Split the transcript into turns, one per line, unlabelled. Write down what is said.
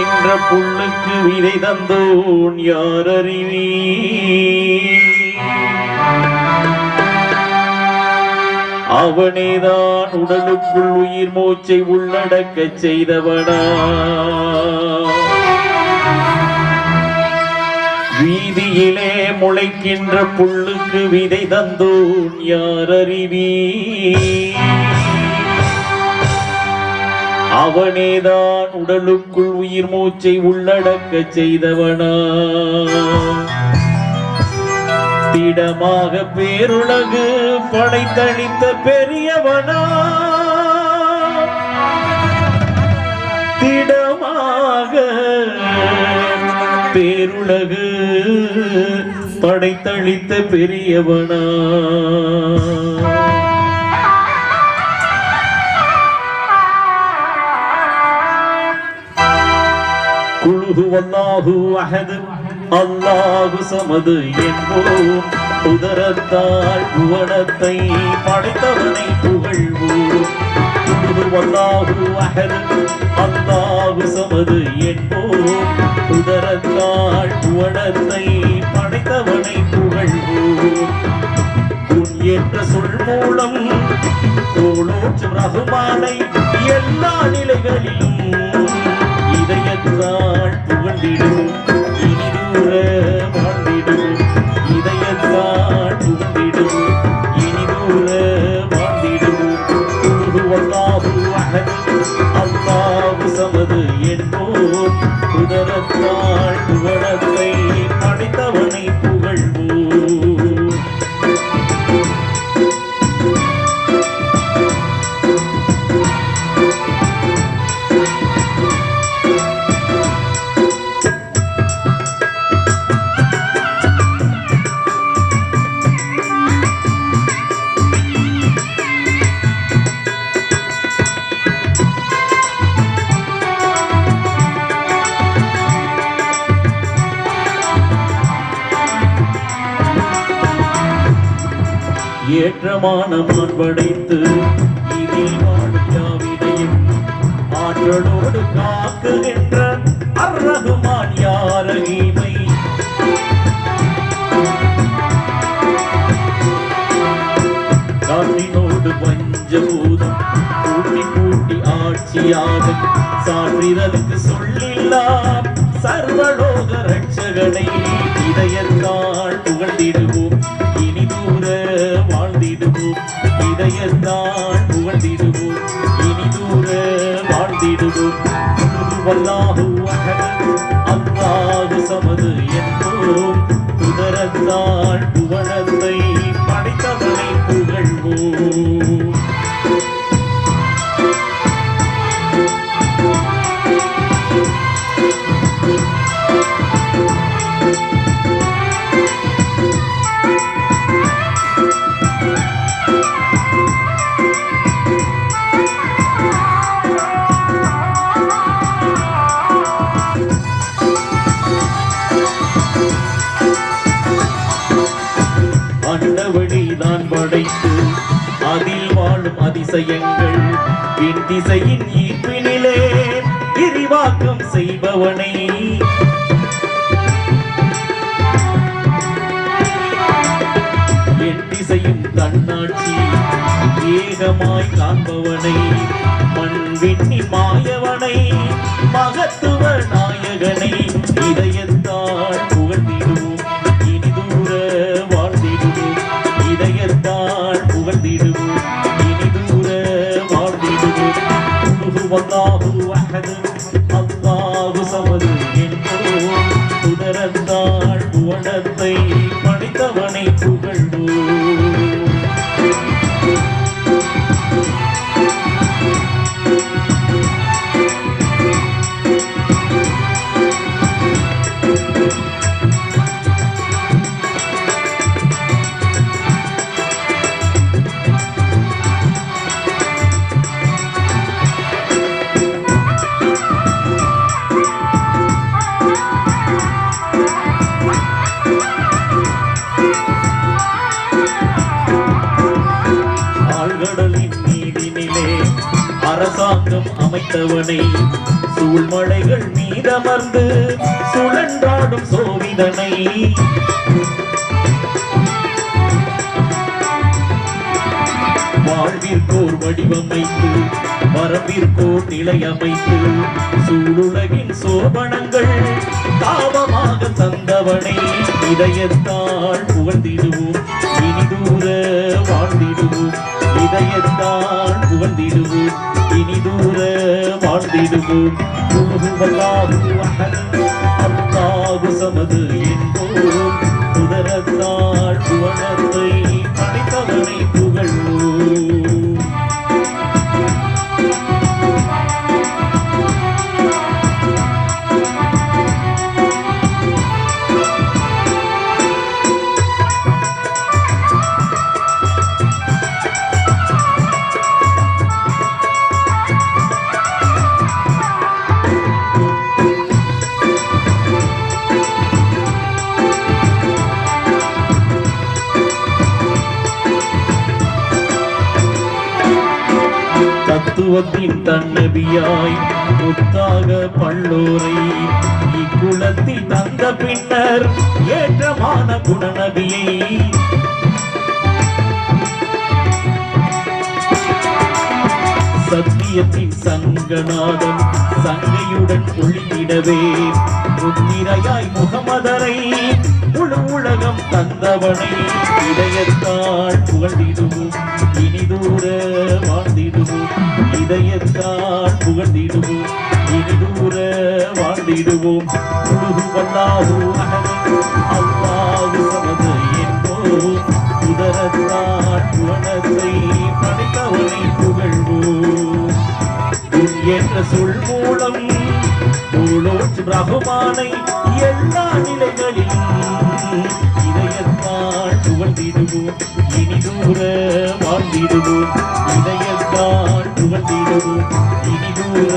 என்ற புண்ணுக்கு விதை தந்தோன் யார் அறிவி அவனேதான் உடலுக்குள் உயிர் மூச்சை உள்ளடக்கச் செய்தவனா. வீதியிலே முளைக்கின்ற புல்லுக்கு விதை தந்தோன் யார் அறிவீ அவனேதான் உடலுக்குள் உயிர் மூச்சை உள்ளடக்கச் செய்தவனா. திடமாக பேருலகு படைத்தளித்த பெரியவனா. திடமாக பேருலகு படைத்தளித்த பெரியவனா. குழுகு வல்லாஹு அஹது. அல்லாஹு சமது என்போம் உதரத்தால் புவனத்தை படைத்தவனை புகழ்வோம். குழுகு வல்லாஹு அஹது. அல்லாஹு சமது என்போம் உதரத்தால் புவனத்தை படைத்தவனை புகழ்வோம். என்ற சொல் மூலம் தோளோற்றும் ரகுமானை எல்லா நிலைகளிலும் இதயத்தால் புகழ்ந்திடும். ஏற்றமான மான் படைத்து இதில் வாழும் யாவினையும் ஆற்றலோடு காக்குகின்ற அர்ரகுமான் யாரகிமை. காற்றினோடு பஞ்சபூதம் கூட்டி கூட்டி ஆட்சியாக சான்றிதழுக்கு சொல்லில்லாம் சர்வலோக ரட்சகனை இதயத்தான் வல்லாஹு அஹது அல்லாஹு சமது என்போம். உதரத்தால் புகழத்தை படைத்து அதில் வாழும் அதிசயங்கள் என் திசையின் ஈர்ப்பினிலே விரிவாக்கம் செய்பவனை. என் திசையும் தன்னாட்சி ஏகமாய் காண்பவனை. மண் விண்ணி மாயவனை மகத்துவ والله أحد ஆழ்கடலின் நீதினிலே அரசாங்கம் அமைத்தவனை சூழ்மலைகள் மீதமர்ந்து சுழன்றாடும் சோவிதனை. வாழ்விற்கோர் வடிவமைத்து வரம்பிற்கோர் நிலை அமைத்து சூளுலகின் சோபனங்கள் தாபமாக தந்தவனை இதயத்தால் புகழ்ந்திடுவோம். இனிதூர வாழ்ந்திடுவோம் இதயத்தான் புகழ்ந்திடுவோம் இனி தூர வாழ்ந்திடுவோம் அல்லாஹு சமது தத்துவத்தின் தன்னபியாய் முத்தாக பல்லோரை இக்குலத்தில் தந்த பின்னர் ஏற்றமான குணநபியை. சத்தியத்தின் சங்கநாதம் சங்கையுடன் ஒளியிடவே முத்திரையாய் முகமதரை முழு உலகம் தந்தவனை. இதயத்தால் புகழிடுவோம் இதயத்தான் புகழ்ந்திடுவோம். இனிதூர வாழ்ந்திடுவோம். முழுகு வல்லாஹு அல்லாது சமது என்போம். உதரத்தால் புவனத்தை படைத்தவனை புகழ்வோம். என்ற சொல் மூலம் மூலோற்று ரகுமானை எல்லா நிலைகளிலும் இதயத்தால் புகழ்ந்திடுவோம். இனிதூர வாழ்ந்திடுவோம். இதயத்தால் புகழ்ந்திடுவோம் இனி தூர